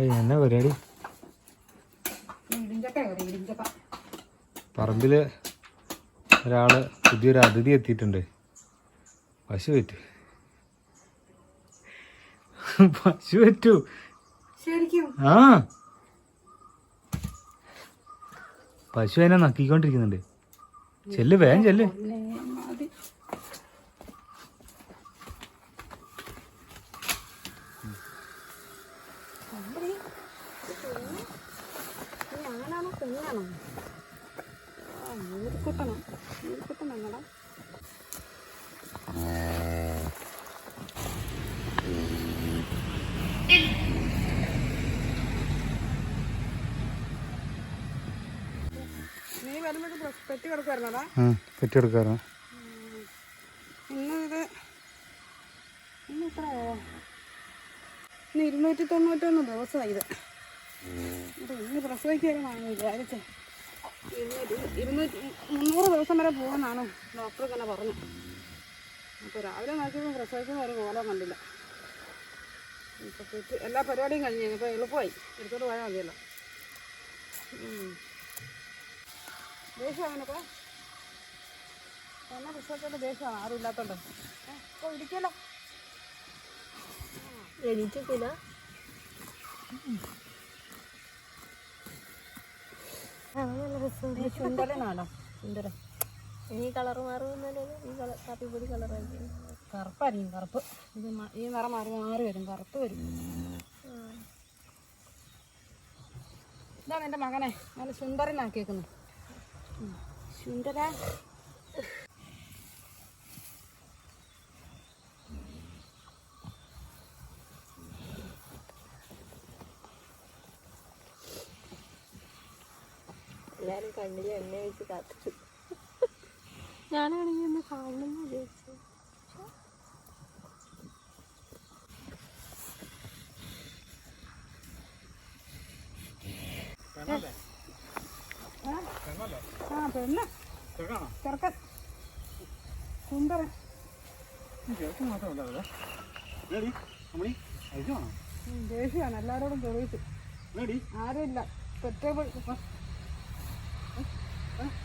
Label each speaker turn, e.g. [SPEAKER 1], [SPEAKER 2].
[SPEAKER 1] എന്നാ പരിപാടി? പറമ്പിൽ ഒരാൾ പുതിയൊരു അതിഥി എത്തിയിട്ടുണ്ട്. പശു പറ്റു. പശു പറ്റു. ആ. പശു അതിനെ നക്കിക്കൊണ്ടിരിക്കുന്നുണ്ട്. ചെല്ല് വേഗം ചെല്ല്.
[SPEAKER 2] ഞാനാണോ പെണ്ണാണോ? ആ മൂരിക്കുട്ടനോ മൂരിക്കുട്ടൻ ഞങ്ങളാ നീ വരുമ്പോൾ പെട്ടി കിടക്കുമായിരുന്നോടാ
[SPEAKER 1] പെറ്റെടുക്കാറോ
[SPEAKER 2] ഇന്ന് ഇത് ഇന്ന് ഇന്ന് ഇരുന്നൂറ്റി തൊണ്ണൂറ്റൊന്ന് ദിവസമായി ഇത്. ഇന്ന് പ്രസവിക്കാനാണ് വിചാരിച്ചത് ഇരുന്നൂറ്റി ഇരുന്നൂറ്റി മുന്നൂറ് ദിവസം വരെ പോകുമെന്നാണ് ഡോക്ടർ തന്നെ പറഞ്ഞു. അപ്പോൾ രാവിലെ നോക്കിയപ്പോൾ പ്രസവിക്കുന്ന ഒരു കോലം കണ്ടില്ല. ഇപ്പോൾ പെറ്റ് എല്ലാ പരിപാടിയും കഴിഞ്ഞു ഇപ്പോൾ എളുപ്പമായി. എടുത്തോട്ട് പോയാൽ മതിയല്ലോ. ദേഷ്യം അവനൊക്കെ എന്നെ പുസ്തകത്തോട് ദേഷ്യമാണ് ആരും ഇല്ലാത്തോണ്ട്. ഇപ്പോൾ ഇരിക്കല്ലോ
[SPEAKER 3] എണീറ്റില്ല
[SPEAKER 2] ചുണ്ടലനാണോ? ചുണ്ടല.
[SPEAKER 3] ഈ കളർ മാറുമെന്നല്ലേ? ഈ കളർ കാപ്പിപ്പൊടി കളറാക്കി
[SPEAKER 2] കറുപ്പായിരിക്കും കറുപ്പ്. ഇത് ഈ നിറം മാറി മാറി വരും കറുപ്പ് വരും. ഇതാണ് എന്റെ മകനെ. നല്ല സുന്ദരനാക്കിയേക്കുന്നത്. സുന്ദര.
[SPEAKER 3] എല്ലാരും കണ്ണിൽ എണ്ണ വെച്ച് കാത്തു ഞാനാണെങ്കിൽ ഒന്ന് കാണണമെന്ന് വിചാരിച്ചു.
[SPEAKER 2] ആ പെണ്ണ്. ചെറുക്കൻ. സുന്ദരൻ. ദേഷ്യമാണ് എല്ലാവരോടും തെളിയിച്ചു ആരുമില്ല. പെറ്റ